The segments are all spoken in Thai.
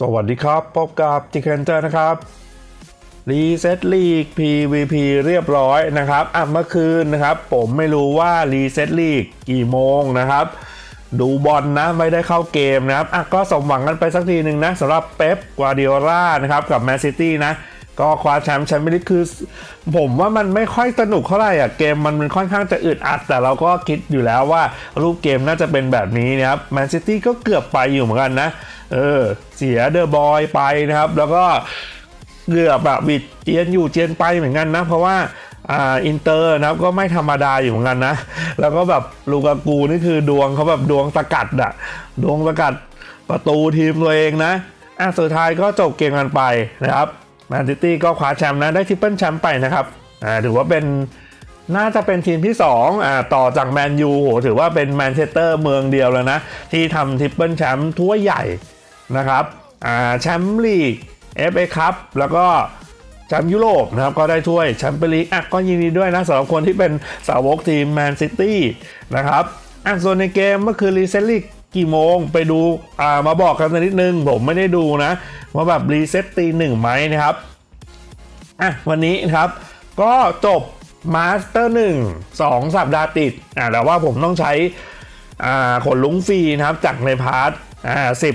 สวัสดีครับ พบกับจิคเคนเตอร์นะครับ รีเซ็ตลีก PVP เรียบร้อยนะครับอะเมื่อคืนนะครับ ผมไม่รู้ว่ารีเซ็ตลีกกี่โมงนะครับ ดูบอลนะไม่ได้เข้าเกมนะครับอะก็สมหวังกันไปสักทีหนึ่งนะสำหรับเป๊ปกวาดิโอล่านะครับกับแมนซิตี้นะก็คว้าแชมป์แชมเปี้ยนลีกคือ ผมว่ามันไม่ค่อยสนุกเท่าไหร่อะเกมมันมันค่อนข้างจะอึดอัด แต่เราก็คิดอยู่แล้วว่ารูปเกมน่าจะเป็นแบบนี้นะครับแมนซิตี้ก็เกือบไปอยู่เหมือนกันนะ เออ เสียเดอะบอยไปนะครับ แล้วก็เกือบแบบบิดเจียนอยู่เจียนไปเหมือนกันนะ เพราะว่าอ่าอินเตอร์นะครับก็ไม่ธรรมดาอยู่เหมือนกันนะ แล้วก็แบบลูกากูนี่คือดวงเขาแบบดวงสกัดอะดวงสกัดประตูทีมตัวเองนะอะสุดท้ายก็จบเกมกันไปนะครับแมนซิตี้ก็คว้าแชมป์นะได้ทริปเปิลแชมป์ไปนะครับอ่าถือว่าเป็นน่าจะเป็นทีมที่2อ่าต่อจากแมนยูโหถือว่าเป็นแมนเชสเตอร์เมืองเดียวแล้วนะ ที่ทำทริปเปิลแชมป์ทั่วใหญ่ นะครับแชมป์ลีก FA คัพแล้วก็แชมป์ยุโรปนะครับก็ได้ถ้วยแชมเปี้ยนลีกอะก็ยินดีด้วยนะสำหรับคนที่เป็นสาวกทีมแมนซิตี้นะครับอะส่วนในเกมเมื่อคืนรีเซ็ตลีกกี่โมงไปดูอ่ามาบอกกันสักนิดนึง ผมไม่ได้ดูนะว่าแบบรีเซ็ตตีหนึ่งไหมนะครับอะวันนี้นะครับ ก็จบมาสเตอร์หนึ่งสองสัปดาห์ติดอะแต่ว่าผมต้องใช้อ่าขนลุงฟรีนะครับจากในพาร์ทอ่าสิบ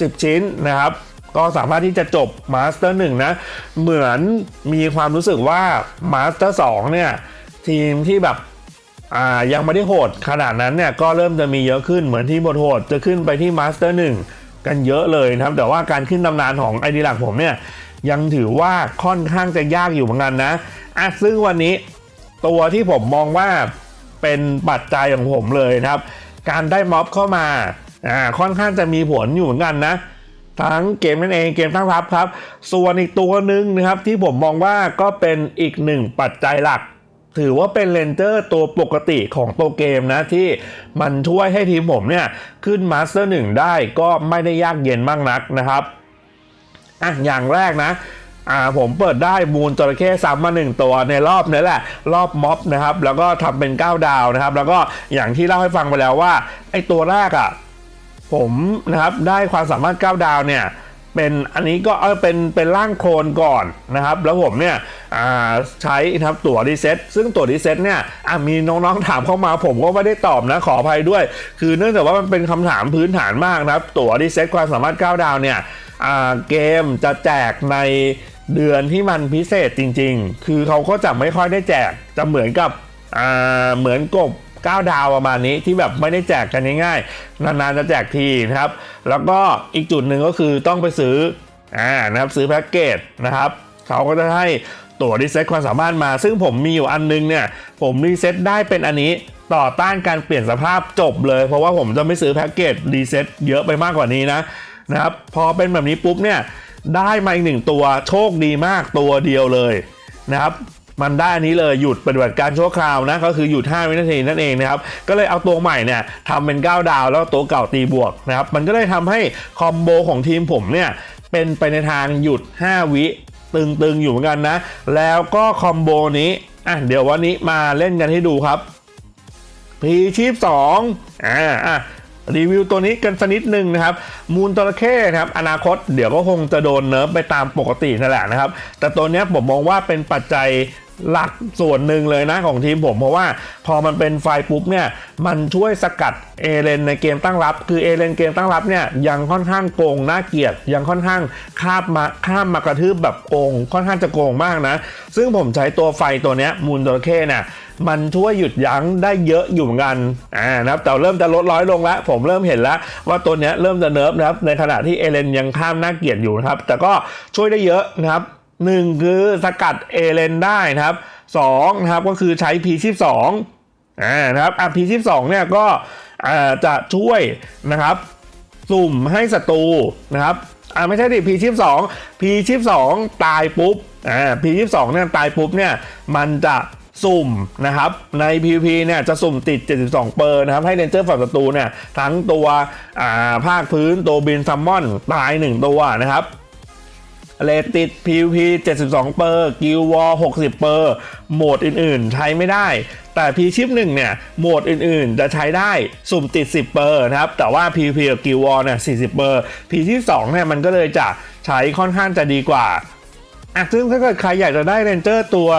สิบชิ้นนะครับ ก็สามารถที่จะจบมาสเตอร์หนึ่งนะ เหมือนมีความรู้สึกว่ามาสเตอร์สองเนี่ยทีมที่แบบอ่ายังไม่ได้โหดขนาดนั้นเนี่ยก็เริ่มจะมีเยอะขึ้นเหมือนที่บทโหดจะขึ้นไปที่มาสเตอร์หนึ่งกันเยอะเลยนะครับ แต่ว่าการขึ้นตำนานของไอดีหลักผมเนี่ยยังถือว่าค่อนข้างจะยากอยู่เหมือนกันนะอะซึ่งวันนี้ตัวที่ผมมองว่าเป็นปัจจัยของผมเลยนะครับ การได้ม็อบเข้ามา อ่าค่อนข้างจะมีผลอยู่เหมือนกันนะ ทั้งเกมนั่นเองเกมตั้งรับครับ ส่วนอีกตัวหนึ่งนะครับที่ผมมองว่าก็เป็นอีกหนึ่งปัจจัยหลัก ถือว่าเป็นเลนเจอร์ตัวปกติของตัวเกมนะที่มันช่วยให้ทีมผมเนี่ย ขึ้นมาสเตอร์หนึ่งได้ก็ไม่ได้ยากเย็นมากนักนะครับอะอย่างแรกนะอ่าผมเปิดได้มูลจระเข้ซ้ำมาหนึ่งตัวในรอบนี้แหละ รอบม็อบนะครับ แล้วก็ทำเป็น 9 ดาวนะครับ แล้วก็อย่างที่เล่าให้ฟังไปแล้วว่า ไอ้ตัวแรกอะ ผมนะครับได้ความสามารถ9ดาวเนี่ยเป็นอันนี้ก็เออเป็นเป็นร่างโคลนก่อนนะครับ แล้วผมเนี่ยใช้นะครับตั๋วรีเซ็ตซึ่งตั๋วรีเซ็ตเนี่ยมีน้องๆถามเข้ามาผมก็ไม่ได้ตอบนะขออภัยด้วย คือเนื่องจากว่ามันเป็นคำถามพื้นฐานมากนะครับ ตั๋วรีเซ็ตความสามารถ 9 ดาวเนี่ยเกมจะแจกในเดือนที่มันพิเศษจริง ๆ คือเขาก็จะไม่ค่อยได้แจกจะเหมือนกับเหมือนกบ 9 ดาวประมาณนี้ที่แบบไม่ได้แจกกันง่ายๆ นานๆจะแจกทีนะครับ แล้วก็อีกจุดหนึ่งก็คือต้องไปซื้ออ่านะครับซื้อแพ็กเกจนะครับเขาก็จะให้ตั๋วรีเซ็ตความสามารถมา ซึ่งผมมีอยู่อันนึงเนี่ย ผมรีเซ็ตได้เป็นอันนี้ต่อต้านการเปลี่ยนสภาพจบเลย เพราะว่าผมจะไม่ซื้อแพ็กเกจรีเซ็ตเยอะไปมากกว่านี้นะนะครับพอเป็นแบบนี้ปุ๊บเนี่ยได้มาอีกหนึ่งตัวโชคดีมากตัวเดียวเลยนะครับ มันได้อันนี้เลยหยุดปฏิบัติการชั่วคราวนะก็คือหยุด 5 วินาทีนั่นเองนะครับก็เลยเอาตัวใหม่เนี่ยทำเป็น 9 ดาว แล้วตัวเก่าตีบวกนะครับมันก็เลยทำให้คอมโบของทีมผมเนี่ยเป็นไปในทางหยุด 5 วิตึงๆอยู่เหมือนกันนะ แล้วก็คอมโบนี้อะเดี๋ยววันนี้มาเล่นกันให้ดูครับพีชีพสองอ่าอะรีวิวตัวนี้กันสักนิดหนึ่งนะครับ มูลจระเข้นะครับอนาคตเดี๋ยวก็คงจะโดนเนิร์ฟไปตามปกตินั่นแหละนะครับ แต่ตัวนี้ผมมองว่าเป็นปัจจัย หลักส่วนหนึ่งเลยนะของทีมผม เพราะว่าพอมันเป็นไฟปุ๊บเนี่ยมันช่วยสกัดเอเลนในเกมตั้งรับ คือเอเลนเกมตั้งรับเนี่ยยังค่อนข้างโกงน่าเกียดยังค่อนข้างข้ามมาข้ามมากระทืบแบบโกง ค่อนข้างจะโกงมากนะ ซึ่งผมใช้ตัวไฟตัวเนี้ยมูลจระเข้เนี่ยมันช่วยหยุดยั้งได้เยอะอยู่เหมือนกันอ่านะครับแต่เริ่มจะลดร้อยลงแล้ว ผมเริ่มเห็นแล้วว่าตัวเนี้ยเริ่มจะเนิร์ฟนะครับในขณะที่เอเลนยังข้ามน่าเกียดอยู่นะครับแต่ก็ช่วยได้เยอะนะครับ หนึ่งคือสกัดเอเลนได้นะครับสองนะครับก็คือใช้ P12 อ่านะครับอะ P12 เนี่ยก็จะช่วยนะครับสุ่มให้ศัตรูนะครับอ่าไม่ใช่ดิ P22 P22 ตายปุ๊บอ่า P22 เนี่ยตายปุ๊บเนี่ยมันจะสุ่มนะครับใน PVP เนี่ยจะสุ่มติด 72 เปอร์นะครับให้เรนเจอร์ฝั่งศัตรูเนี่ยทั้งตัวภาคพื้นตัวบินซัมมอนตาย 1 ตัวนะครับ เลติด PVP 72 เปอร์ กิลวอล60 เปอร์ โหมดอื่นๆ ใช้ไม่ได้ แต่ P ชิป1เนี่ย โหมดอื่นๆ จะใช้ได้สุ่มติด 10 เปอร์นะครับ แต่ว่า PVP กับ Guild War เนี่ย 40 เปอร์ P ที่2เนี่ยมันก็เลยจะใช้ค่อนข้างจะดีกว่าอะซึ่งถ้าเกิดใครอยากจะได้เรนเจอร์ตัว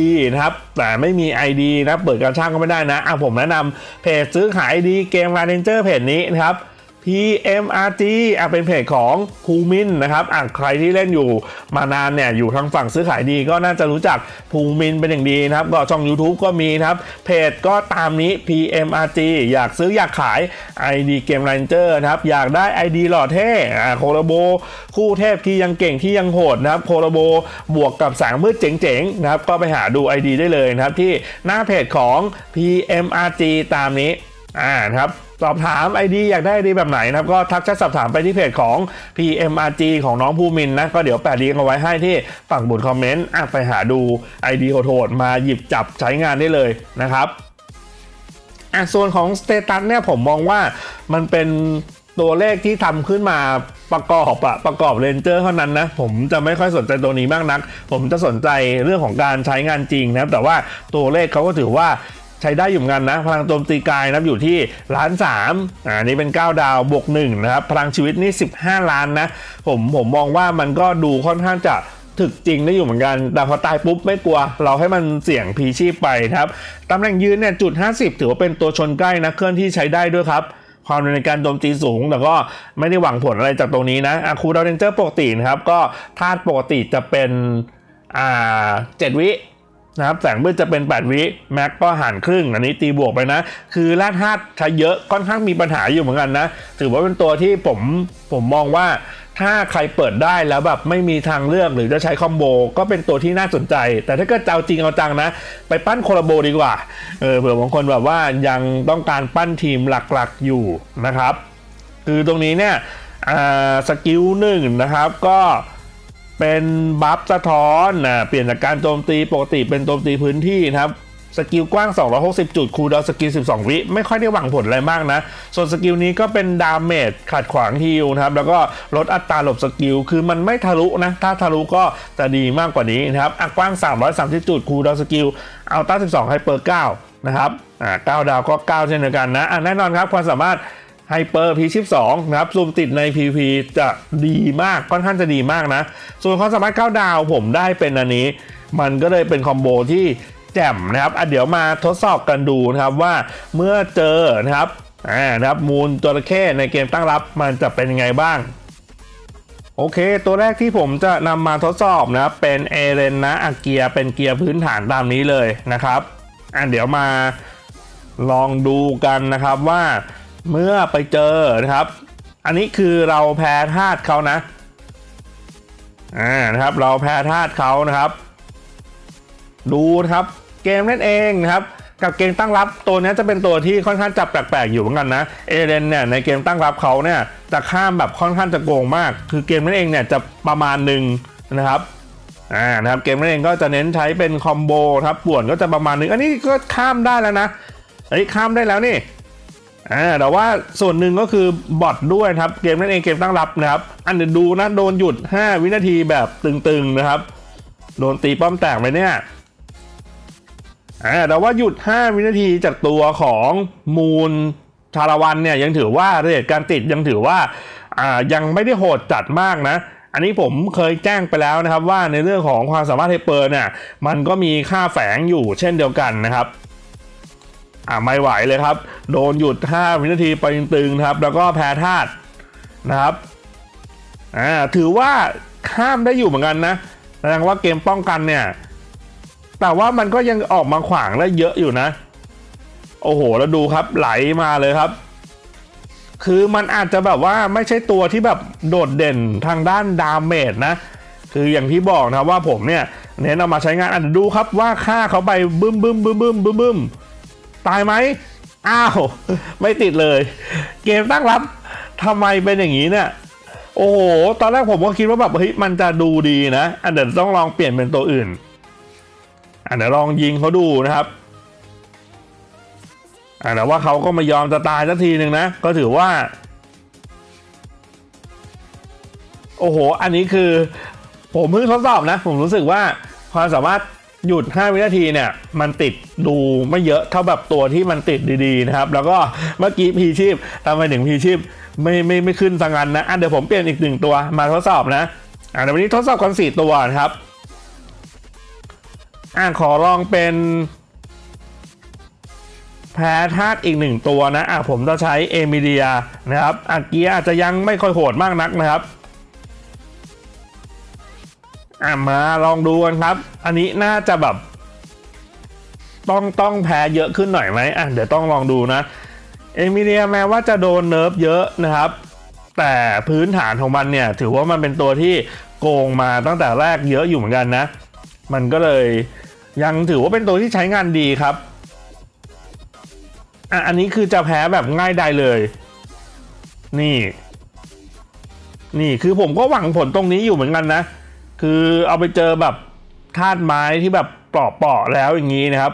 ดีๆนะครับ แต่ไม่มี ID นะ เปิดการช่างก็ไม่ได้นะ อะผมแนะนำเพจซื้อขาย ID เกมมาเรนเจอร์เพจนี้นะครับ PMRG อะเป็นเพจของภูมินนะครับอะใครที่เล่นอยู่มานานเนี่ยอยู่ทางฝั่งซื้อขายดีก็น่าจะรู้จักภูมินเป็นอย่างดีนะครับ ก็ช่อง YouTube ก็มีนะครับ เพจก็ตามนี้ PMRG อยากซื้ออยากขาย ID เกม Ranger นะครับ อยากได้ ID หล่อเท่อะโคโลโบ คู่เทพที่ยังเก่งที่ยังโหดนะครับโคโลโบบวกกับแสงมืดเจ๋งๆนะครับก็ไปหาดู ID ได้เลยนะครับที่หน้าเพจของ PMRG ตามนี้อ่านะครับ สอบถาม ID อยากได้ ID แบบไหนนะครับ ก็ทักแชทสอบถามไปที่เพจของ PMRG ของน้องภูมินนะ ก็เดี๋ยวแปะลิงก์เอาไว้ให้ที่ฝั่งบนคอมเมนต์อะไปหาดู ID โหดๆมาหยิบจับใช้งานได้เลยนะครับอะส่วนของสเตตัสเนี่ยผมมองว่ามันเป็นตัวเลขที่ทำขึ้นมาประกอบอะประกอบเรนเจอร์เท่านั้นนะ ผมจะไม่ค่อยสนใจตัวนี้มากนัก ผมจะสนใจเรื่องของการใช้งานจริงนะครับ แต่ว่าตัวเลขเขาก็ถือว่า ใช้ได้อยู่เหมือนกันนะ พลังโจมตีกายนะครับอยู่ที่ล้านสามอ่านี่เป็น 9 ดาวบวก1นะครับพลังชีวิตนี่15 ล้านนะ ผมผมมองว่ามันก็ดูค่อนข้างจะถึกจริงได้อยู่เหมือนกัน แต่พอตายปุ๊บไม่กลัว เราให้มันเสี่ยงพีชีพไปครับตำแหน่งยืนเนี่ยจุด 50 ถือว่าเป็นตัวชนใกล้นะเคลื่อนที่ใช้ได้ด้วยครับความในการโจมตีสูง แต่ก็ไม่ได้หวังผลอะไรจากตรงนี้นะอะคูดาวเรนเจอร์ปกตินะครับ ก็ธาตุปกติจะเป็นอ่า7วิ นะครับแสงมืดจะเป็น 8 วิแม็กก็หารครึ่ง อันนี้ตีบวกไปนะ คือแร่ธาตุใช้เยอะค่อนข้างมีปัญหาอยู่เหมือนกันนะ ถือว่าเป็นตัวที่ผมผมมองว่าถ้าใครเปิดได้แล้วแบบไม่มีทางเลือกหรือจะใช้คอมโบก็เป็นตัวที่น่าสนใจ แต่ถ้าเกิดจะเอาจริงเอาจังนะ ไปปั้นโคลาโบดีกว่าเออเผื่อบางคนแบบว่ายังต้องการปั้นทีมหลักๆอยู่นะครับ คือตรงนี้เนี่ยสกิลหนึ่งนะครับก็ เป็นบัฟสะท้อนนะเปลี่ยนจากการโจมตีปกติเป็นโจมตีพื้นที่นะครับสกิลกว้าง 260 จุด คูดาวสกิล 12 วิ ไม่ค่อยได้หวังผลอะไรมากนะ ส่วนสกิลนี้ก็เป็นดาเมจขัดขวางฮิลนะครับ แล้วก็ลดอัตราหลบสกิล คือมันไม่ทะลุนะ ถ้าทะลุก็จะดีมากกว่านี้นะครับอะกว้าง 330 จุด คูดาวสกิล อัลต้า 12 ไฮเปอร์ 9 นะครับ อ่า 9 ดาวก็ 9 เช่นเดียวกันนะ อะแน่นอนครับ ความสามารถ ไฮเปอร์พีชิป2นะครับซูมติดใน PP จะดีมากค่อนข้างจะดีมากนะ ส่วนความสามารถ 9 ดาวผมได้เป็นอันนี้ มันก็เลยเป็นคอมโบที่แจ่มนะครับอะเดี๋ยวมาทดสอบกันดูนะครับว่าเมื่อเจอนะครับอ่านะครับมูลจระเข้ในเกมตั้งรับมันจะเป็นยังไงบ้าง โอเค ตัวแรกที่ผมจะนำมาทดสอบนะครับเป็นเอเรนนะอาเกียเป็นเกียร์พื้นฐานตามนี้เลยนะครับอะเดี๋ยวมาลองดูกันนะครับว่า เมื่อไปเจอนะครับ อันนี้คือเราแพ้ธาตุเขานะอ่านะครับ เราแพ้ธาตุเขานะครับ ดูนะครับเกมนั่นเองนะครับกับเกมตั้งรับตัวนี้จะเป็นตัวที่ค่อนข้างจับแปลกๆอยู่เหมือนกันนะเอเดนเนี่ยในเกมตั้งรับเขาเนี่ยจะข้ามแบบค่อนข้างจะโกงมาก คือเกมนั่นเองเนี่ยจะประมาณหนึ่งนะครับอ่านะครับเกมนั่นเองก็จะเน้นใช้เป็นคอมโบครับป่วนก็จะประมาณหนึ่งอันนี้ก็ข้ามได้แล้วนะเฮ้ยข้ามได้แล้วนี่ อ่าแต่ว่าส่วนหนึ่งก็คือบอทด้วยครับ เกมนั่นเองเกมตั้งรับนะครับ อันเดี๋ยวดูนะโดนหยุด 5 วินาทีแบบตึงๆนะครับ โดนตีป้อมแตกไปเนี่ยอ่าแต่ว่าหยุด 5 วินาทีจากตัวของมูลชาละวันเนี่ยยังถือว่าเรทการติดยังถือว่าอ่ายังไม่ได้โหดจัดมากนะอันนี้ผมเคยแจ้งไปแล้วนะครับว่าในเรื่องของความสามารถเฮเปอร์เนี่ยมันก็มีค่าแฝงอยู่เช่นเดียวกันนะครับ อ่าไม่ไหวเลยครับ โดนหยุด 5 วินาทีไปตึงๆครับ แล้วก็แพ้ธาตุนะครับอ่าถือว่าข้ามได้อยู่เหมือนกันนะแสดงว่าเกมป้องกันเนี่ย แต่ว่ามันก็ยังออกมาขวางได้เยอะอยู่นะ โอ้โห แล้วดูครับไหลมาเลยครับ คือมันอาจจะแบบว่าไม่ใช่ตัวที่แบบโดดเด่นทางด้านดาเมจนะ คืออย่างที่บอกนะว่าผมเนี่ยเน้นเอามาใช้งานอะดูครับว่าค่าเขาไปบึ้มบึ้มบึ้มบึ้มบึ้มบึ้ม ตายไหมอ้าว ไม่ติดเลย เกมตั้งรับทำไมเป็นอย่างนี้เนี่ยโอ้โห ตอนแรกผมก็คิดว่าแบบเฮ้ยมันจะดูดีนะ อันเดี๋ยวต้องลองเปลี่ยนเป็นตัวอื่นอะเดี๋ยวลองยิงเขาดูนะครับอะแต่ว่าเขาก็ไม่ยอมจะตายสักทีหนึ่งนะ ก็ถือว่า โอ้โห อันนี้คือ ผมเพิ่งทดสอบนะ ผมรู้สึกว่าความสามารถ หยุด 5 วินาทีเนี่ย มันติดดูไม่เยอะเท่าแบบตัวที่มันติดดีๆนะครับ แล้วก็เมื่อกี้พีชีพทำไมถึงพีชีพไม่ไม่ไม่ขึ้นสังกันนะอะเดี๋ยวผมเปลี่ยนอีกหนึ่งตัวมาทดสอบนะอะเดี๋ยววันนี้ทดสอบกันสี่ตัวนะครับอะขอลองเป็นแพ้ธาตุอีกหนึ่งตัวนะอะผมจะใช้เอมิเดียนะครับอาเกียอาจจะยังไม่ค่อยโหดมากนักนะครับ อะมาลองดูกันครับ อันนี้น่าจะแบบ ต้องต้องแพ้เยอะขึ้นหน่อยไหมอะเดี๋ยวต้องลองดูนะ เอมิเลียแม้ว่าจะโดนเนิร์ฟเยอะนะครับ แต่พื้นฐานของมันเนี่ย ถือว่ามันเป็นตัวที่โกงมาตั้งแต่แรกเยอะอยู่เหมือนกันนะ มันก็เลยยังถือว่าเป็นตัวที่ใช้งานดีครับอะอันนี้คือจะแพ้แบบง่ายได้เลย นี่ นี่คือผมก็หวังผลตรงนี้อยู่เหมือนกันนะ คือเอาไปเจอแบบธาตุไม้ที่แบบเปราะๆแล้วอย่างนี้นะครับ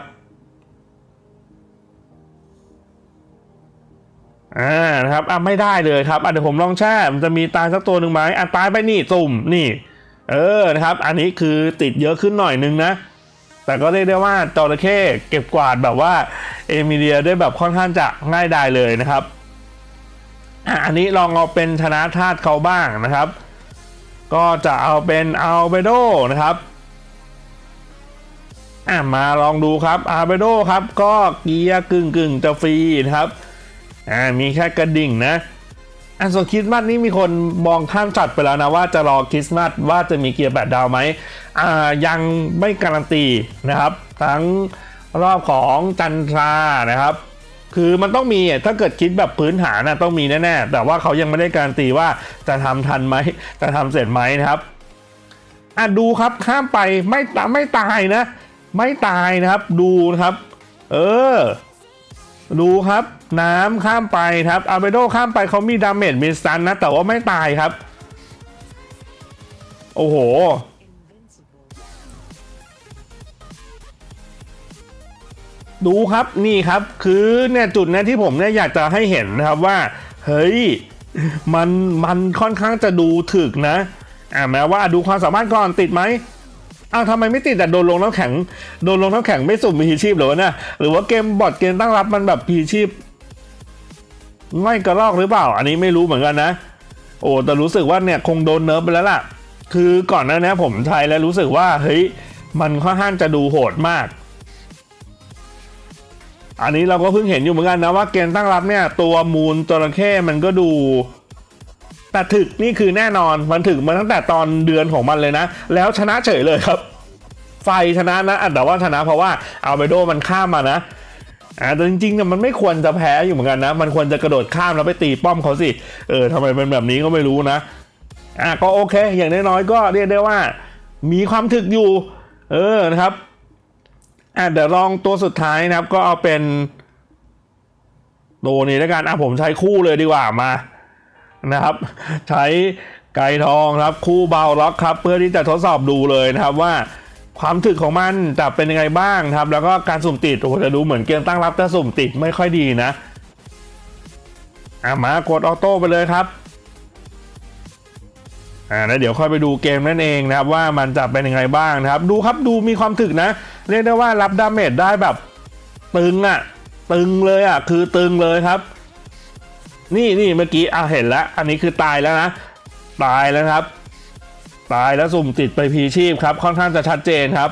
อ่านะครับอะไม่ได้เลยครับอะเดี๋ยวผมลองแช่มันจะมีตายสักตัวหนึ่งไหมอะตายไปนี่ตุ่มนี่ เออนะครับ อันนี้คือติดเยอะขึ้นหน่อยนึงนะ แต่ก็เรียกได้ว่าจระเข้เก็บกวาดแบบว่าเอมิเลียได้แบบค่อนข้างจะง่ายดายเลยนะครับอะอันนี้ลองเอาเป็นชนะธาตุเขาบ้างนะครับ ก็จะเอาเป็นอัลเบโดนะครับอะมาลองดูครับอัลเบโดครับก็เกียร์กึ่งกึ่งจะฟรีนะครับอ่ามีแค่กระดิ่งนะอันส่วนคริสต์มาสนี่มีคนมองข้ามจัดไปแล้วนะว่าจะรอคริสต์มาสว่าจะมีเกียร์แปดดาวไหมอ่ายังไม่การันตีนะครับ ทั้งรอบของจันทรานะครับ คือมันต้องมีถ้าเกิดคิดแบบพื้นฐานนะต้องมีแน่ๆ แต่ว่าเขายังไม่ได้การันตีว่าจะทำทันไหมจะทำเสร็จไหมนะครับอะดูครับข้ามไปไม่ตไม่ตายนะ ไม่ตายนะครับดูนะครับ เออ ดูครับ น้ำข้ามไปครับอาเบโดข้ามไปเขามีดาเมจมีสตันนะ แต่ว่าไม่ตายครับ โอ้โห ดูครับนี่ครับคือเนี่ยจุดเนี้ยที่ผมเนี่ยอยากจะให้เห็นนะครับว่า เฮ้ยมันมันค่อนข้างจะดูถึกนะอ่าแม้ว่าดูความสามารถก่อนติดไหมอ้าวทำไมไม่ติดแต่โดนลงน้ำแข็ง โดนลงน้ำแข็งไม่สุ่มพีชีพหรอวะเนี่ยหรือว่าเกมบอทเกมตั้งรับมันแบบพีชีพไม่กระลอกหรือเปล่า อันนี้ไม่รู้เหมือนกันนะ โอ้แต่รู้สึกว่าเนี่ยคงโดนเนิร์ฟไปแล้วล่ะ คือก่อนหน้านี้ผมใช้แล้วรู้สึกว่าเฮ้ยมันค่อนข้างจะดูโหดมาก อันนี้เราก็เพิ่งเห็นอยู่เหมือนกันนะว่าเกณฑ์ตั้งรับเนี่ย ตัวมูลจระเข้มันก็ดูแต่ถึกนี่คือแน่นอนมันถึกมาตั้งแต่ตอนเดือนของมันเลยนะ แล้วชนะเฉยเลยครับ ไฟชนะนะแต่ว่าชนะเพราะว่าอัลเบโดมันข้ามมานะอ่าแต่จริงๆเนี่ยมันไม่ควรจะแพ้อยู่เหมือนกันนะ มันควรจะกระโดดข้ามแล้วไปตีป้อมเขาสิ เออทำไมเป็นแบบนี้ก็ไม่รู้นะ อะก็โอเค อย่างน้อยๆก็เรียกได้ว่า มีความถึกอยู่ เออนะครับ อะเดี๋ยวลองตัวสุดท้ายนะครับ ก็เอาเป็นตัวนี้แล้วกันอะผมใช้คู่เลยดีกว่ามานะครับ ใช้ไก่ทองครับ คู่เบาล็อกครับ เพื่อที่จะทดสอบดูเลยนะครับว่าความถึกของมันจะเป็นยังไงบ้างครับ แล้วก็การสุ่มติดโอ้โหจะดูเหมือนเกมตั้งรับจะสุ่มติดไม่ค่อยดีนะอะมากดออโต้ไปเลยครับ อ่าแล้วเดี๋ยวค่อยไปดูเกมนั่นเองนะครับว่ามันจะเป็นยังไงบ้างนะครับ ดูครับดูมีความถึกนะ เรียกได้ว่ารับดาเมจได้แบบตึงอะ่ะ ตึงเลยอะ่ะ คือตึงเลยครับ นี่นี่เมื่อกี้อะเห็นแล้ว อันนี้คือตายแล้วนะ ตายแล้วครับ ตายแล้วสุ่มติดไปพีชีพครับ ค่อนข้างจะชัดเจนครับ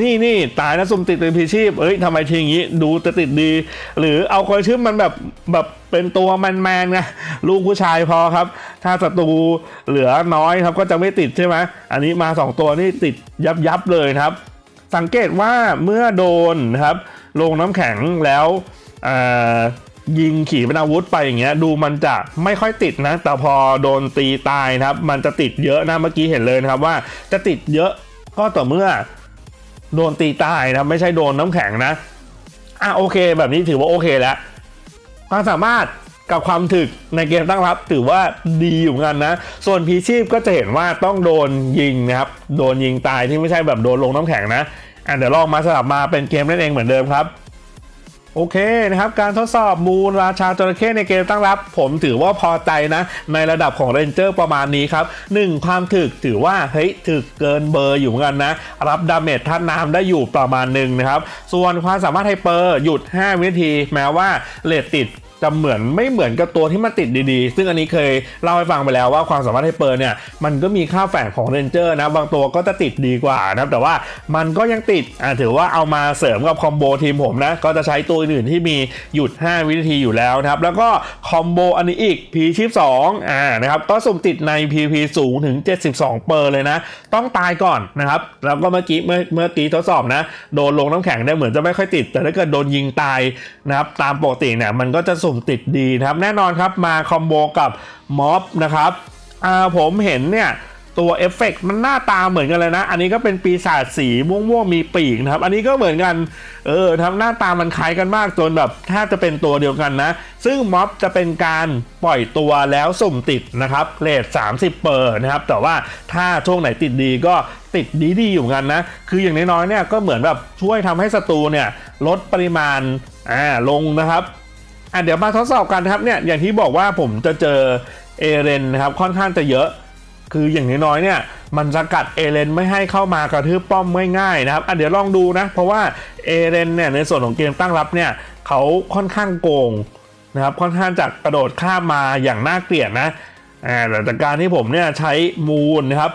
นี่นี่ตายแล้วสุ่มติดไปพีชีพเอ้ยทำไมทีอย่างนี้ ดูจะติดดี หรือเอาคอยชื่อมันแบบแบบเป็นตัวแมนๆไงลูกผู้ชายพอครับ ถ้าศัตรูเหลือน้อยครับก็จะไม่ติดใช่ไหมอันนี้มา 2 ตัวนี่ติดยับยับเลยครับ สังเกตว่าเมื่อโดนนะครับลงน้ำแข็งแล้วยิงขี่เป็นอาวุธไปอย่างเงี้ยดูมันจะไม่ค่อยติดนะ แต่พอโดนตีตายนะครับ มันจะติดเยอะนะเมื่อกี้เห็นเลยนะครับว่าจะติดเยอะก็ต่อเมื่อ โดนตีตายนะไม่ใช่โดนน้ำแข็งนะอะโอเค แบบนี้ถือว่าโอเคแล้วความสามารถกับความถึกในเกมตั้งรับถือว่าดีอยู่กันนะ ส่วนพีชีพก็จะเห็นว่าต้องโดนยิงนะครับ โดนยิงตายที่ไม่ใช่แบบโดนลงน้ำแข็งนะอะเดี๋ยวลองมาสลับมาเป็นเกมนั่นเองเหมือนเดิมครับ โอเคนะครับการทดสอบมูลราชาจระเข้ในเกมตั้งรับ ผมถือว่าพอใจนะ ในระดับของเรนเจอร์ประมาณนี้ครับ 1 ความถึกถือว่าเฮ้ยถึกเกินเบอร์อยู่เหมือนกันนะ รับดาเมจท่านน้ำได้อยู่ประมาณหนึ่งนะครับ ส่วนความสามารถไฮเปอร์หยุด 5 วินาที แม้ว่าเลตติด จะเหมือนไม่เหมือนกับตัวที่มันติดดีๆ ซึ่งอันนี้เคยเล่าให้ฟังไปแล้วว่าความสามารถไฮเปอร์เนี่ยมันก็มีค่าแฝงของเรนเจอร์นะบางตัวก็จะติดดีกว่านะครับแต่ว่ามันก็ยังติดอ่าถือว่าเอามาเสริมกับคอมโบทีมผมนะก็จะใช้ตัวอื่นที่มีหยุด 5 วินาทีอยู่แล้วนะครับแล้วก็คอมโบอันนี้อีก P ชิป2อ่านะครับก็สุ่มติดใน PP สูงถึง 72 เปอร์เลยนะ ต้องตายก่อนนะครับแล้วก็เมื่อกี้เมื่อเมื่อกี้ทดสอบนะ โดนลงน้ำแข็งได้เหมือนจะไม่ค่อยติด แต่ถ้าเกิดโดนยิงตายนะครับตามปกติเนี่ยมันก็จะสุ่มติดดีนะครับ แน่นอนครับมาคอมโบกับม็อบนะครับผมเห็นเนี่ยตัวเอฟเฟกต์มันหน้าตาเหมือนกันเลยนะ อันนี้ก็เป็นปีศาจสีม่วงๆมีปีกนะครับ อันนี้ก็เหมือนกัน เออทำหน้าตามันคล้ายกันมากจนแบบแทบจะเป็นตัวเดียวกันนะ ซึ่งม็อบจะเป็นการปล่อยตัวแล้วสุ่มติดนะครับเลท30 เปอร์นะครับ แต่ว่าถ้าช่วงไหนติดดีก็ติดดีๆอยู่กันนะ คืออย่างน้อยๆเนี่ยก็เหมือนแบบช่วยทำให้ศัตรูเนี่ยลดปริมาณอ่าลงนะครับ อะเดี๋ยวมาทดสอบกันครับเนี่ยอย่างที่บอกว่าผมจะเจอเอเรนนะครับค่อนข้างจะเยอะ คืออย่างน้อยๆเนี่ยมันสกัดเอเลนไม่ให้เข้ามากระทืบป้อมง่ายๆนะครับอะเดี๋ยวลองดูนะ เพราะว่าเอเลนเนี่ยในส่วนของเกมตั้งรับเนี่ยเขาค่อนข้างโกงนะครับค่อนข้างจะกระโดดข้ามมาอย่างน่าเกลียดนะอ่าแต่จากการที่ผมเนี่ยใช้มูลนะครับ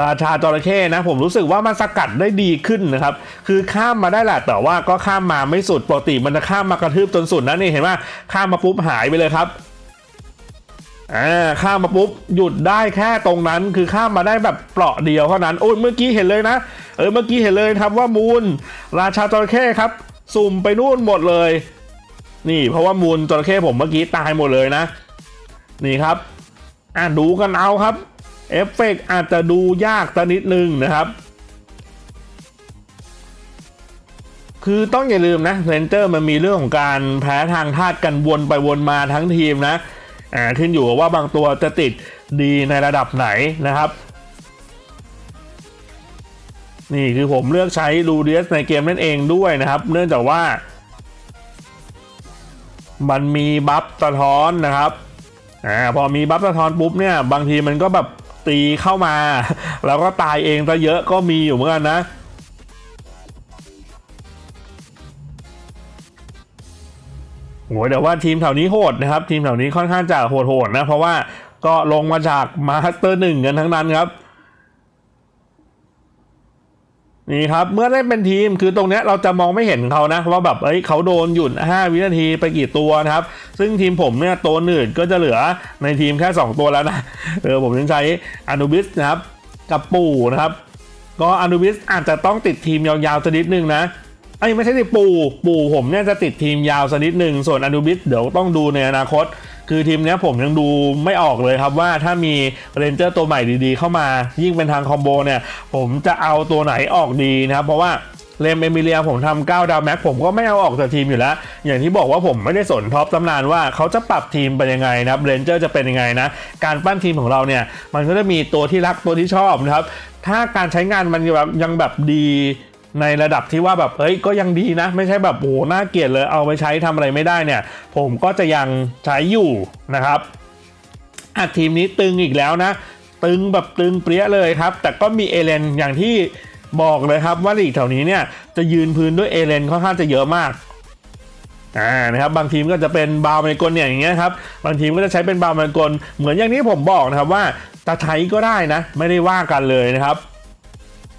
ราชาจระเข้นะผมรู้สึกว่ามันสกัดได้ดีขึ้นนะครับ คือข้ามมาได้แหละแต่ว่าก็ข้ามมาไม่สุดปกติมันจะข้ามมากระทืบจนสุดนะนี่เห็นไหมข้ามมาปุ๊บหายไปเลยครับอ่าข้ามมาปุ๊บหยุดได้แค่ตรงนั้นคือข้ามมาได้แบบเปราะเดียวเท่านั้นโอ้ยเมื่อกี้เห็นเลยนะเออเมื่อกี้เห็นเลยครับว่ามูล ราชาจระเข้ครับสุ่มไปนู่นหมดเลย นี่เพราะว่ามูลจระเข้ผมเมื่อกี้ตายหมดเลยนะ นี่ครับ อ่าดูกันเอาครับ เอฟเฟกต์อาจจะดูยากสักนิดนึงนะครับ คือต้องอย่าลืมนะเรนเจอร์มันมีเรื่องของการแพ้ทางธาตุกันวนไปวนมาทั้งทีมนะอ่าขึ้นอยู่กับว่าบางตัวจะติดดีในระดับไหนนะครับ นี่คือผมเลือกใช้ลูเดียสในเกมนั่นเองด้วยนะครับ เนื่องจากว่า มันมีบัฟสะท้อนนะครับอ่าพอมีบัฟสะท้อนปุ๊บเนี่ย บางทีมันก็แบบ ตีเข้ามา แล้วก็ตายเองซะเยอะก็มีอยู่เหมือนกันนะโอ้ยแต่ว่าทีมแถวนี้โหดนะครับ ทีมแถวนี้ค่อนข้างจะโหดๆนะ เพราะว่าก็ลงมาจากมาสเตอร์หนึ่งกันทั้งนั้นครับ นี่ครับเมื่อได้เป็นทีมคือตรงเนี้ยเราจะมองไม่เห็นเขานะว่าแบบเอ้ยเขาโดนหยุด 5 วินาทีไปกี่ตัวนะครับ ซึ่งทีมผมเนี่ยตัวหนืดก็จะเหลือในทีมแค่ 2 ตัวแล้วนะเออผมยังใช้อนุบิสนะครับ กับปู่นะครับ ก็อนุบิสอาจจะต้องติดทีมยาวๆสักนิดนึงนะไอ้ไม่ใช่สิปู่ปู่ผมเนี่ยจะติดทีมยาวสักนิดหนึ่งส่วนอนุบิสเดี๋ยวต้องดูในอนาคต คือทีมนี้ผมยังดูไม่ออกเลยครับว่าถ้ามีเรนเจอร์ตัวใหม่ดีๆ เข้ามา ยิ่งเป็นทางคอมโบเนี่ย ผมจะเอาตัวไหนออกดีนะครับเพราะว่าเลมเอมิเลียผมทำ9ดาวแม็กผมก็ไม่เอาออกจากทีมอยู่แล้ว อย่างที่บอกว่าผมไม่ได้สนท็อปตำนานว่าเขาจะปรับทีมเป็นยังไงนะครับเรนเจอร์จะเป็นยังไงนะ การปั้นทีมของเราเนี่ย มันก็จะมีตัวที่รักตัวที่ชอบนะครับ ถ้าการใช้งานมันแบบยังแบบดี ในระดับที่ว่าแบบเอ้ยก็ยังดีนะ ไม่ใช่แบบโอ้หน่าเกลียดเลยเอาไปใช้ทำอะไรไม่ได้เนี่ย ผมก็จะยังใช้อยู่นะครับอะทีมนี้ตึงอีกแล้วนะ ตึงแบบตึงเปรี้ยเลยครับ แต่ก็มีเอเลนอย่างที่บอกเลยครับว่าลีกแถวนี้เนี่ยจะยืนพื้นด้วยเอเลนค่อนข้างจะเยอะมากอ่านะครับบางทีมก็จะเป็นบาวเมนกลเนี่ยอย่างเงี้ยครับบางทีมก็จะใช้เป็นบาวเมนกลเหมือนอย่างที่ผมบอกนะครับว่าจะใช้ก็ได้นะ ไม่ได้ว่ากันเลยนะครับ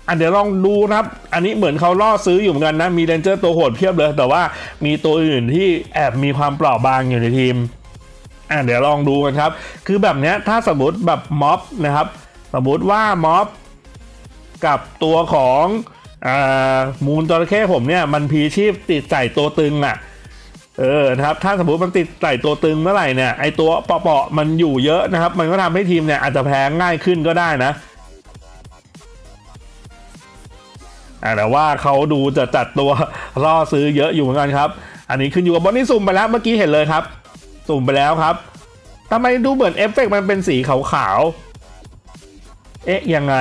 อันเดี๋ยวลองดูนะครับ อันนี้เหมือนเขาล่อซื้ออยู่เหมือนกันนะ มีเรนเจอร์ตัวโหดเพียบเลย แต่ว่ามีตัวอื่นที่แอบมีความเปราะบางอยู่ในทีม อะเดี๋ยวลองดูกันครับ คือแบบเนี้ยถ้าสมมติแบบม็อบนะครับ สมมติว่าม็อบกับตัวของอมูลจระเข้ผมเนี่ยมันพีชีพติดใส่ตัวตึงอะ เออนะครับถ้าสมมติมันติดใส่ตัวตึงเมื่อไหร่เนี่ยไอตัวเปาะๆมันอยู่เยอะนะครับ มันก็ทำให้ทีมเนี่ยอาจจะแพ้ง่ายขึ้นก็ได้นะ แต่ว่าเขาดูจะจัดตัวล่อซื้อเยอะอยู่เหมือนกันครับ อันนี้ขึ้นอยู่กับบอลนี่สุ่มไปแล้วเมื่อกี้เห็นเลยครับ สุ่มไปแล้วครับทำไมดูเหมือนเอฟเฟกต์มันเป็นสีขาวๆ เอ๊ะยังไง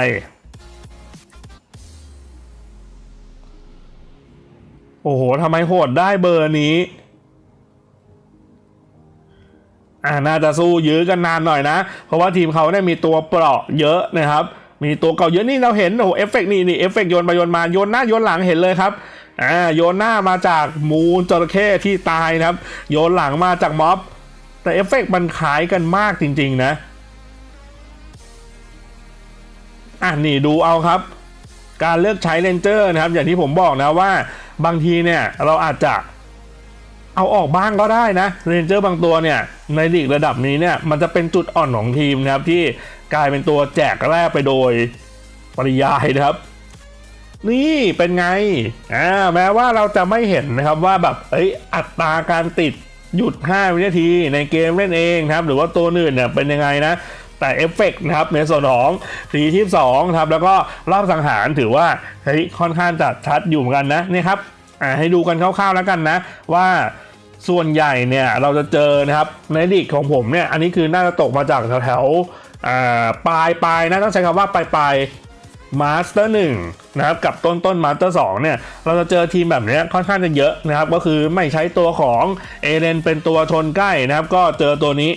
โอ้โหทำไมโหดได้เบอร์นี้อ่าน่าจะสู้ยื้อกันนานหน่อยนะ เพราะว่าทีมเขาเนี่ยมีตัวเปราะเยอะนะครับ มีตัวเก่าเยอะนี่เราเห็นโอ้โหเอฟเฟกต์นี่นี่เอฟเฟกต์โยนไปโยนมาโยนหน้าโยนหลังเห็นเลยครับอ่าโยนหน้ามาจากมูลจระเข้ที่ตายนะครับ โยนหลังมาจากม็อบ แต่เอฟเฟกต์มันคล้ายกันมากจริง ๆ นะอะนี่ดูเอาครับ การเลือกใช้เลนเจอร์นะครับ อย่างที่ผมบอกนะว่าบางทีเนี่ยเราอาจจะเอาออกบ้างก็ได้นะเรนเจอร์บางตัวเนี่ยในลีกระดับนี้เนี่ยมันจะเป็นจุดอ่อนของทีมนะครับที่ กลายเป็นตัวแจกแรกไปโดยปริยายนะครับ นี่เป็นไงอ่าแม้ว่าเราจะไม่เห็นนะครับว่าแบบเอ้ยอัตราการติดหยุด 5 วินาทีในเกมเล่นเองครับ หรือว่าตัวอื่นเนี่ยเป็นยังไงนะ แต่เอฟเฟกต์นะครับในส่วนของสีที่2ครับ แล้วก็รอบสังหารถือว่าเฮ้ยค่อนข้างจะชัดอยู่เหมือนกันนะนี่ครับอ่าให้ดูกันคร่าวๆแล้วกันนะ ว่าส่วนใหญ่เนี่ยเราจะเจอนะครับในลีกของผมเนี่ยอันนี้คือน่าจะตกมาจากแถวๆ ปลายปลายนะต้องใช้คำว่าปลายปลายมาสเตอร์หนึ่งนะครับกับต้นต้นมาสเตอร์สองเนี่ยเราจะเจอทีมแบบนี้ค่อนข้างจะเยอะนะครับ ก็คือไม่ใช้ตัวของเอเลนเป็นตัวชนใกล้นะครับ ก็เจอตัวนี้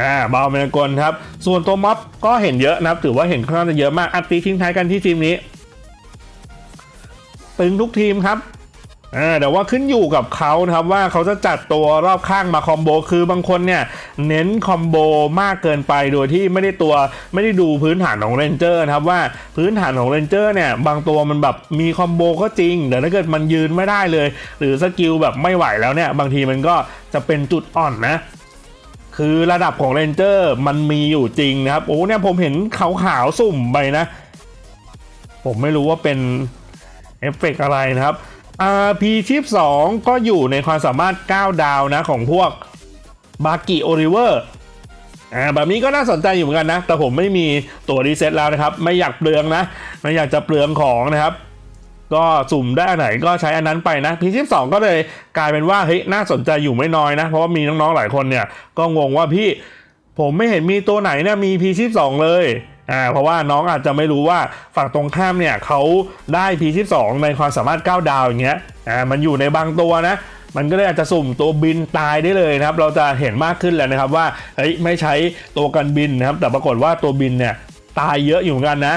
อ่าบาเมนกลครับ ส่วนตัวม็อบก็เห็นเยอะนะครับ ถือว่าเห็นค่อนข้างจะเยอะมากอัดตีทิ้งท้ายกันที่ทีมนี้ ตึงทุกทีมครับ อ่าแต่ว่าขึ้นอยู่กับเขานะครับว่าเขาจะจัดตัวรอบข้างมาคอมโบคือบางคนเนี่ยเน้นคอมโบมากเกินไปโดยที่ไม่ได้ตัวไม่ได้ดูพื้นฐานของเรนเจอร์นะครับว่าพื้นฐานของเรนเจอร์เนี่ยบางตัวมันแบบมีคอมโบก็จริงแต่ถ้าเกิดมันยืนไม่ได้เลย หรือสกิลแบบไม่ไหวแล้วเนี่ยบางทีมันก็จะเป็นจุดอ่อนนะคือระดับของเรนเจอร์มันมีอยู่จริงนะครับโอ้เนี่ยผมเห็นขาวๆสุ่มไปนะ ผมไม่รู้ว่าเป็นเอฟเฟกต์อะไรนะครับ RP ชิป2ก็อยู่ในความสามารถ 9 ดาวนะของพวกบากิโอริเวอร์อ่าแบบนี้ก็น่าสนใจอยู่เหมือนกันนะ แต่ผมไม่มีตัวรีเซ็ตแล้วนะครับ ไม่อยากเปลืองนะ ไม่อยากจะเปลืองของนะครับ ก็สุ่มได้อันไหนก็ใช้อันนั้นไปนะ P ชิป2ก็เลยกลายเป็นว่าเฮ้ยน่าสนใจอยู่ไม่น้อยนะ เพราะว่ามีน้องๆหลายคนเนี่ย ก็งงว่าพี่ผมไม่เห็นมีตัวไหนเนี่ยมี P ชิป2เลย อ่าเพราะว่าน้องอาจจะไม่รู้ว่าฝั่งตรงข้ามเนี่ยเขาได้ P ชิป2ในความสามารถ 9 ดาวอย่างเงี้ยอ่ามันอยู่ในบางตัวนะมันก็เลยอาจจะสุ่มตัวบินตายได้เลยนะครับ เราจะเห็นมากขึ้นแล้วนะครับว่าเฮ้ยไม่ใช้ตัวกันบินนะครับ แต่ปรากฏว่าตัวบินเนี่ยตายเยอะอยู่เหมือนกันนะ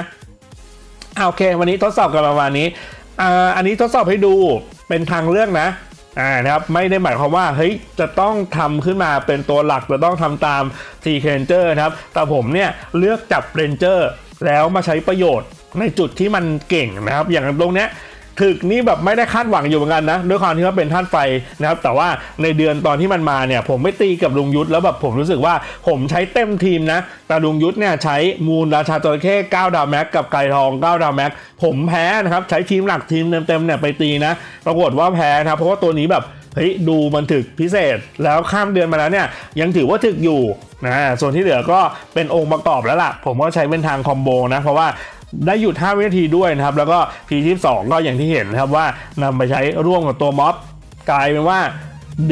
โอเค วันนี้ทดสอบกันประมาณนี้อ่าอันนี้ทดสอบให้ดูเป็นทางเลือกนะ อ่านะครับไม่ได้หมายความว่าเฮ้ยจะต้องทำขึ้นมาเป็นตัวหลักจะต้องทำตาม t ีเคนเจอร์นะครับ แต่ผมเนี่ยเลือกจับเรนเจอร์แล้วมาใช้ประโยชน์ในจุดที่มันเก่งนะครับ อย่างตรงเนี้ย ถึกนี่แบบไม่ได้คาดหวังอยู่เหมือนกันนะด้วยความที่ว่าเป็นธาตุไฟนะครับแต่ว่าในเดือนตอนที่มันมาเนี่ยผมไม่ตีกับลุงยุทธแล้วแบบผมรู้สึกว่าผมใช้เต็มทีมนะ แต่ลุงยุทธเนี่ยใช้มูลราชาจระเข้9ดาวแม็กกับไก่ทอง 9 ดาวแม็กผมแพ้นะครับใช้ทีมหลักทีมเต็มๆเนี่ยไปตีนะ ปรากฏว่าแพ้นะครับเพราะว่าตัวนี้แบบเฮ้ยดูมันถึกพิเศษแล้วข้ามเดือนมาแล้วเนี่ยยังถือว่าถึกอยู่นะส่วนที่เหลือก็เป็นองค์ประกอบแล้วล่ะ ผมก็ใช้เป็นทางคอมโบนะ เพราะว่า ได้หยุด5วินาทีด้วยนะครับ แล้วก็ P22 ก็อย่างที่เห็นนะครับว่านำไปใช้ร่วมกับตัวม็อบกลายเป็นว่า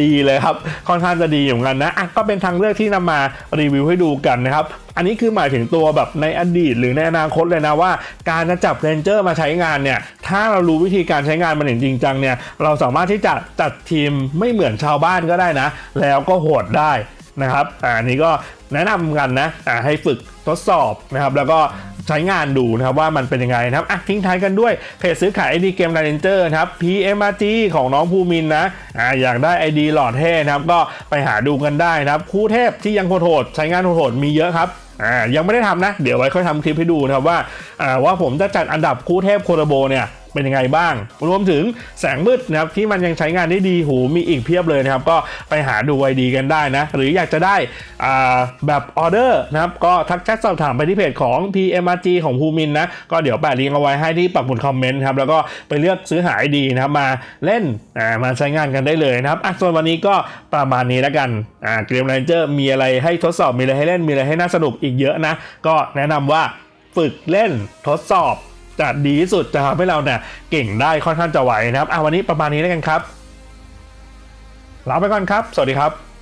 ดีเลยครับ ค่อนข้างจะดีอยู่เหมือนกันนะอะก็เป็นทางเลือกที่นำมารีวิวให้ดูกันนะครับ อันนี้คือหมายถึงตัวแบบในอดีตหรือในอนาคตเลยนะว่า การจะจับเรนเจอร์มาใช้งานเนี่ย ถ้าเรารู้วิธีการใช้งานมันอย่างจริงจังเนี่ย เราสามารถที่จะจัดทีมไม่เหมือนชาวบ้านก็ได้นะ แล้วก็โหดได้นะครับ อันนี้ก็แนะนำกันนะ ให้ฝึกทดสอบนะครับ แล้วก็ ใช้งานดูนะครับว่ามันเป็นยังไงนะครับอะทิ้งท้ายกันด้วยเพจซื้อขาย ID เกม r รนเจอร์นะครับ PMRG ของน้องภูมินนะอ่าอยากได้ ID หลอดเท่นะครับ ก็ไปหาดูกันได้นะครับ คู่เทพที่ยังโหดใช้งานโหดมีเยอะครับอ่ายังไม่ได้ทำนะ เดี๋ยวไว้ค่อยทำคลิปให้ดูนะครับว่าอ่าว่าผมจะจัดอันดับคู่เทพโคโรโบเนี่ย เป็นยังไงบ้าง รวมถึงแสงมืดนะครับที่มันยังใช้งานได้ดีหูมีอีกเพียบเลยนะครับ ก็ไปหาดูไอดีกันได้นะ หรืออยากจะได้แบบออเดอร์นะครับ ก็ทักแชทสอบถามไปที่เพจของ PMRG ของภูมินนะ ก็เดี๋ยวแปะลิงก์เอาไว้ให้ที่ปักหมุดคอมเมนต์ครับ แล้วก็ไปเลือกซื้อหาไอดีนะครับมาเล่นมาใช้งานกันได้เลยนะครับอะส่วนวันนี้ก็ประมาณนี้แล้วกันอ่าเกม r รนเจอร์มีอะไรให้ทดสอบมีอะไรให้เล่นมีอะไรให้น่าสนุกอีกเยอะนะ ก็แนะนำว่าฝึกเล่นทดสอบ จะดีที่สุดจะทำให้เราเนี่ยเก่งได้ค่อนข้างจะไหวนะครับอะวันนี้ประมาณนี้แล้วกันครับลาไปก่อนครับ สวัสดีครับ